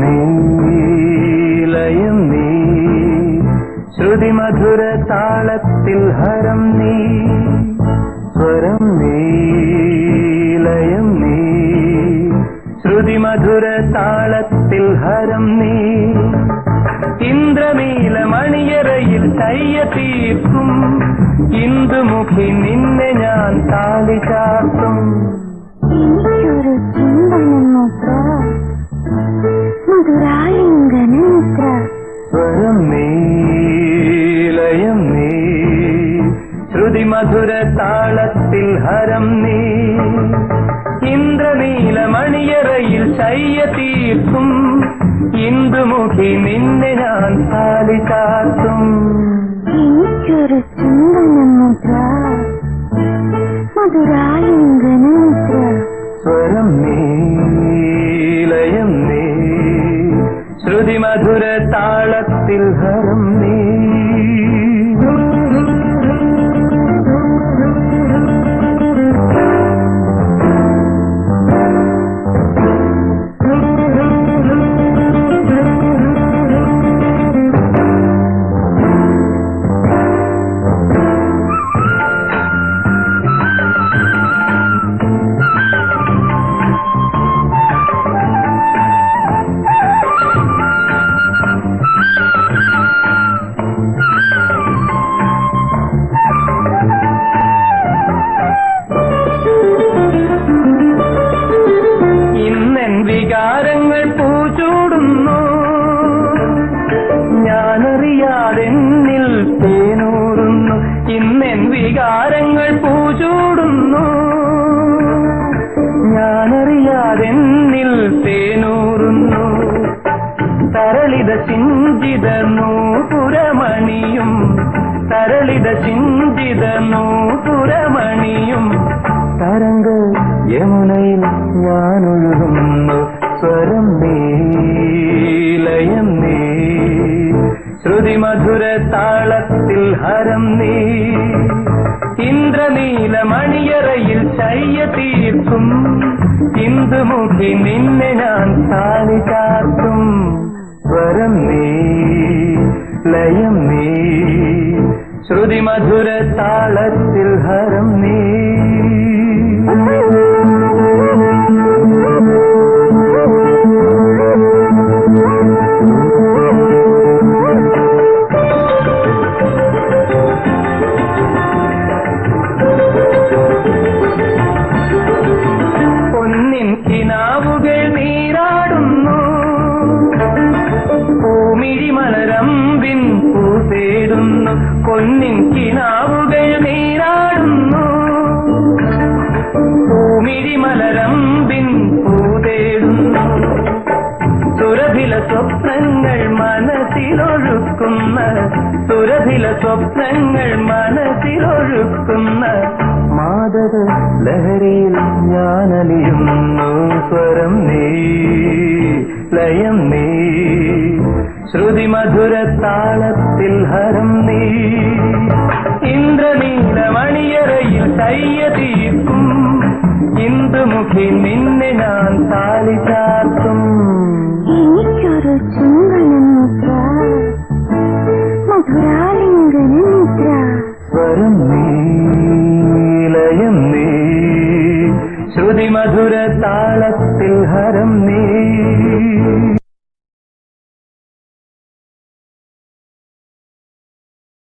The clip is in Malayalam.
നീ ലയം നീ. ശ്രുതിമധുര താളത്തിൽ ഹരം നീ. സ്വരം നീ ലയം നീ. ശ്രുതിമധുര താളത്തിൽ ഹരം നീ. ഇന്ദ്രമീല മണിയറയിൽ തയ്യ തീർക്കും. ഇന്ദുമുഖി നിൻ മധുര താളത്തിൽ ഹരം നീ. ഇന്ദ്രനീല മണിയറയിൽ ശയ്യ തീർക്കും. ഇന്ദുമുഖി നിന്നെ ഞാൻ താലി കാത്തും സ്വരം നീലയം നീ ശ്രുതി മധുര താളത്തിൽ ഹരം നീ. വികാരങ്ങൾ പൂച്ചൂടുന്നു. ഞാനറിയാതെന്നിൽ തേനൂറുന്നു. ഇന്നെൻ വികാരങ്ങൾ പൂച്ചൂടുന്നു. ഞാനറിയാതെന്നിൽ തേനൂറുന്നു. തരളിത ചിന്തിത നൂപുരമണിയും തരളിത ചിന്തിത നൂപുരമണിയും തരംഗ യമുനയിൽ മധുര താളത്തിൽ ഹരം നീ. ഇന്ദ്രനീല മണിയറയിൽ ശയ്യ തീർത്തും. ഇന്ദുമുഖി നിന്നെ ഞാൻ താളി ചാർത്തും. സ്വരം നീ ലയം നീ. ശ്രുതി മധുര താളത്തിൽ ഹരം നീ. മലരമ്പിൻ കൊന്നിൻ കിനാവുകൾ നീരാടുന്നു. പൂമിഴി മലരമ്പിൻ പൂതേടുന്നു സുരഭില സ്വപ്നങ്ങൾ മനസ്സിലൊഴുക്കുന്ന സുരഭില സ്വപ്നങ്ങൾ മനസ്സിലൊഴുക്കുന്ന മാതക ലഹരിയിൽ ഞാനലിയുന്നു. സ്വരം നീ ലയം നീ. ശ്രുതി മധുര താളത്തിൽ ഹരം നീ. ഇന്ദ്രനീല മണിയറയിൽ തയ്യ തീർക്കും. ഇന്ദുമുഖി നിന്നെ ഞാൻ താലി ചാർത്തും. എനിക്കൊരു ചിന്തനമുദ്ര മധുരാലിംഗനമുദ്ര സ്വരം നീ നീ. ശ്രുതി മധുര താളത്തിൽ ഹരം നീ.